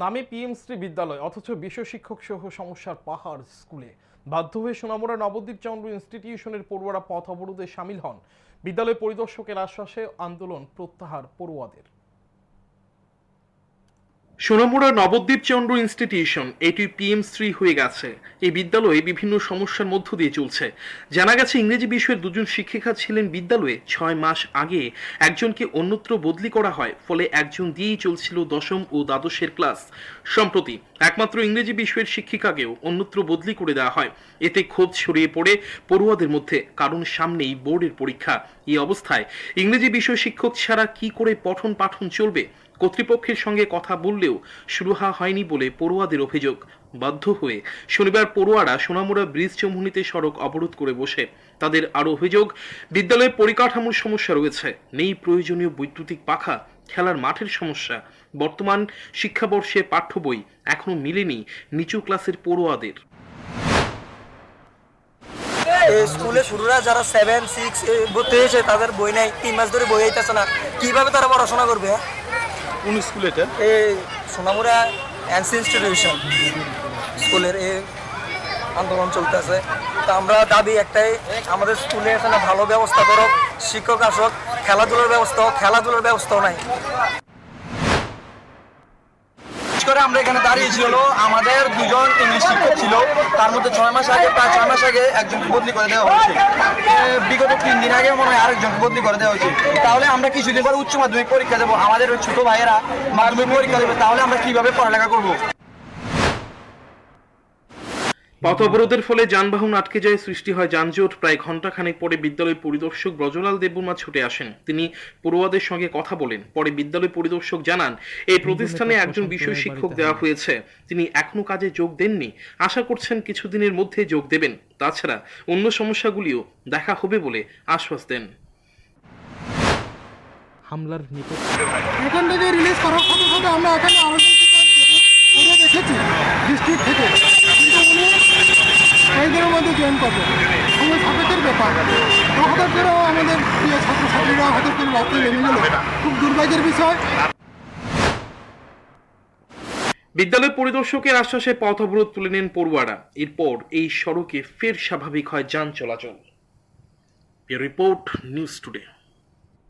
নামে পিএমশ্রী বিদ্যালয়, অথচ বিশ্ব শিক্ষক সহ সমস্যার পাহাড় স্কুলে। বাধ্য হয়ে সোনামুড়া নবদ্বীপ চন্দ্র ইনস্টিটিউশনের পড়ুয়ারা পথ অবরোধে সামিল হন। বিদ্যালয় পরিদর্শকের আশ্বাসে আন্দোলন প্রত্যাহার পড়ুয়াদের। সোনামুড়া নবদ্বীপ চন্দ্র ইনস্টিটিউশন এটি পিএম শ্রী হয়ে গেছে। এই বিদ্যালয়ে বিভিন্ন সমস্যার মধ্য দিয়ে চলছে। জানা গেছে, ইংরেজি বিষয়ের দুজন শিক্ষিকা ছিলেন বিদ্যালয়ে ছয় মাস আগে একজনকে অন্যত্র বদলি করা হয়, ফলে একজন দিয়েই চলছিল দশম ও দ্বাদশের ক্লাস। সম্প্রতি একমাত্র ইংরেজি বিষয়ের শিক্ষিকাকেও অন্যত্র বদলি করে দেওয়া হয়। এতে ক্ষোভ ছড়িয়ে পড়ে পড়ুয়াদের মধ্যে, কারণ সামনেই বোর্ডের পরীক্ষা। এই অবস্থায় ইংরেজি বিষয় শিক্ষক ছাড়া কি করে পঠন পাঠন চলবে? কর্তৃপক্ষের সঙ্গে কথা বললেও সুরাহা হয়নি বলে পড়ুয়াদের অভিযোগ। বাধ্য হয়ে শনিবার পড়ুয়ারা সোনামুড়া ব্রিজ চৌমুহনীতে সড়ক অবরোধ করে বসে। তাদের আরও অভিযোগ বিদ্যালয়ে পরিকাঠামোর সমস্যা রয়েছে। নেই প্রয়োজনীয় বৈদ্যুতিক পাখা, খেলার মাঠের সমস্যা। বর্তমান শিক্ষাবর্ষে পাঠ্য বই এখনও মিলেনি নিচু ক্লাসের পড়ুয়াদের। স্কুলে শুরুরা যারা সেভেন সিক্স ভর্তি হয়েছে তাদের বই নাই, তিন মাস ধরে বই আইতেছে না। কীভাবে তারা পড়াশোনা করবে? কোন স্কুল এটা? এই সোনামুরা অ্যান্সি ইনস্টিটিউশন স্কুলের এ আন্দোলন চলতেছে তো আমরা দাবি একটাই আমাদের স্কুলে এখানে ভালো ব্যবস্থা করো শিক্ষক আসক খেলাধুলার ব্যবস্থা হোক, খেলাধুলার ব্যবস্থাও নাই। বিশেষ করে আমরা এখানে দাঁড়িয়েছি হলো আমাদের দুজন ইংলিশ শিক্ষক ছিল। তার মধ্যে ছয় মাস আগে প্রায় ছয় মাস আগে একজনকে বদলি করে দেওয়া হয়েছে। বিগত তিন দিন আগে মনে হয় আরেকজনকে বদলি করে দেওয়া হয়েছে। তাহলে আমরা কিছুদিন পর উচ্চ মাধ্যমিক পরীক্ষা দেবো। আমাদের ছোট ভাইয়েরা মাধ্যমিক পরীক্ষা দেবে। তাহলে আমরা কীভাবে পড়ালেখা করব? পথ অবরোধের ফলে যানবাহন আটকে যায় সৃষ্টি হয় যানজট। প্রায় ঘণ্টাখানেক পরে বিদ্যালয় পরিদর্শক ব্রজলাল দেববর্মা ছুটে আসেন। তিনি পড়ুয়াদের সঙ্গে কথা বলেন। পরে বিদ্যালয় পরিদর্শক জানান এই প্রতিষ্ঠানে একজন বিষয় শিক্ষক দেওয়া হয়েছে। তিনি এখনও কাজে যোগ দেননি। আশা করছেন কিছুদিনের মধ্যে যোগ দেবেন। তাছাড়া অন্য সমস্যাগুলিও দেখা হবে বলে আশ্বাস দেন। হামলার নেপথ্যে এখান থেকে রিলিজ করার সাথে সাথে আমরা এখানে আলোচনা কয়েকদিনের জয়েন করবে। সময় সাপেক্ষের ব্যাপার। তো হঠাৎ করেও আমাদের প্রিয় ছাত্রছাত্রীরা হঠাৎ করে রাত্রে নেমে গেল খুব দুর্ভাগ্যের বিষয়। বিদ্যালয় পরিদর্শকের আশ্বাসে পথ অবরোধ তুলে নেন পড়ুয়ারা। এরপর এই সড়কে ফের স্বাভাবিক হয় যান চলাচল। Report, news today.